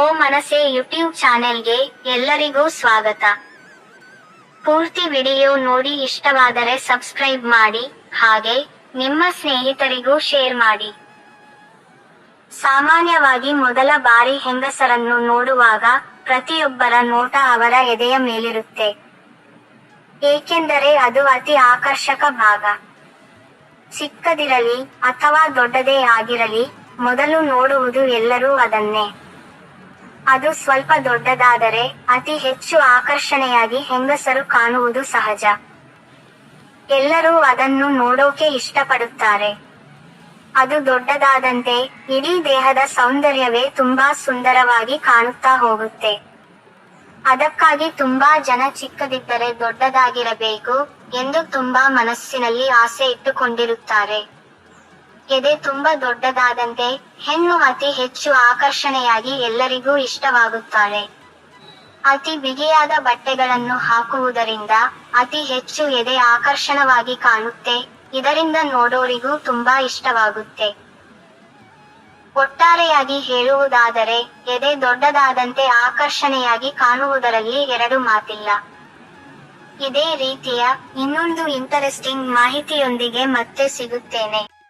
ಓ ಮನಸೆ YouTube ಚಾನೆಲ್ಗೆ ಎಲ್ಲರಿಗೂ ಸ್ವಾಗತ. ಪೂರ್ತಿ ವಿಡಿಯೋ ನೋಡಿ ಇಷ್ಟವಾದರೆ ಸಬ್ಸ್ಕ್ರೈಬ್ ಮಾಡಿ, ಹಾಗೆ ನಿಮ್ಮ ಸ್ನೇಹಿತರಿಗೂ ಶೇರ್ ಮಾಡಿ. ಸಾಮಾನ್ಯವಾಗಿ ಮೊದಲ ಬಾರಿ ಹೆಂಗಸರನ್ನು ನೋಡುವಾಗ ಪ್ರತಿಯೊಬ್ಬರ ನೋಟ ಅವರ ಎದೆಯ ಮೇಲಿರುತ್ತೆ. ಏಕೆಂದರೆ ಅದು ಅತಿ ಆಕರ್ಷಕ ಭಾಗ. ಚಿಕ್ಕದಿರಲಿ ಅಥವಾ ದೊಡ್ಡದೇ ಆಗಿರಲಿ, ಮೊದಲು ನೋಡುವುದು ಎಲ್ಲರೂ ಅದನ್ನೇ. ಅದು ಸ್ವಲ್ಪ ದೊಡ್ಡದಾದರೆ ಅತಿ ಹೆಚ್ಚು ಆಕರ್ಷಣೆಯಾಗಿ ಹೆಂಗಸರು ಕಾಣುವುದು ಸಹಜ. ಎಲ್ಲರೂ ಅದನ್ನು ನೋಡೋಕೆ ಇಷ್ಟಪಡುತ್ತಾರೆ. ಅದು ದೊಡ್ಡದಾದಂತೆ ಇಡೀ ದೇಹದ ಸೌಂದರ್ಯವೇ ತುಂಬಾ ಸುಂದರವಾಗಿ ಕಾಣುತ್ತಾ ಹೋಗುತ್ತೆ. ಅದಕ್ಕಾಗಿ ತುಂಬಾ ಜನ ಚಿಕ್ಕದಿದ್ದರೆ ದೊಡ್ಡದಾಗಿರಬೇಕು ಎಂದು ತುಂಬಾ ಮನಸ್ಸಿನಲ್ಲಿ ಆಸೆ ಇಟ್ಟುಕೊಂಡಿರುತ್ತಾರೆ. ಎದೆ ತುಂಬಾ ದೊಡ್ಡದಾದಂತೆ ಹೆಣ್ಣು ಅತಿ ಹೆಚ್ಚು ಆಕರ್ಷಣೆಯಾಗಿ ಎಲ್ಲರಿಗೂ ಇಷ್ಟವಾಗುತ್ತಾಳೆ. ಅತಿ ಬಿಗಿಯಾದ ಬಟ್ಟೆಗಳನ್ನು ಹಾಕುವುದರಿಂದ ಅತಿ ಹೆಚ್ಚು ಎದೆ ಆಕರ್ಷಣವಾಗಿ ಕಾಣುತ್ತೆ, ಇದರಿಂದ ನೋಡೋರಿಗೂ ತುಂಬಾ ಇಷ್ಟವಾಗುತ್ತೆ. ಒಟ್ಟಾರೆಯಾಗಿ ಹೇಳುವುದಾದರೆ, ಎದೆ ದೊಡ್ಡದಾದಂತೆ ಆಕರ್ಷಣೆಯಾಗಿ ಕಾಣುವುದರಲ್ಲಿ ಎರಡು ಮಾತಿಲ್ಲ. ಇದೇ ರೀತಿಯ ಇನ್ನೊಂದು ಇಂಟರೆಸ್ಟಿಂಗ್ ಮಾಹಿತಿಯೊಂದಿಗೆ ಮತ್ತೆ ಸಿಗುತ್ತೇನೆ.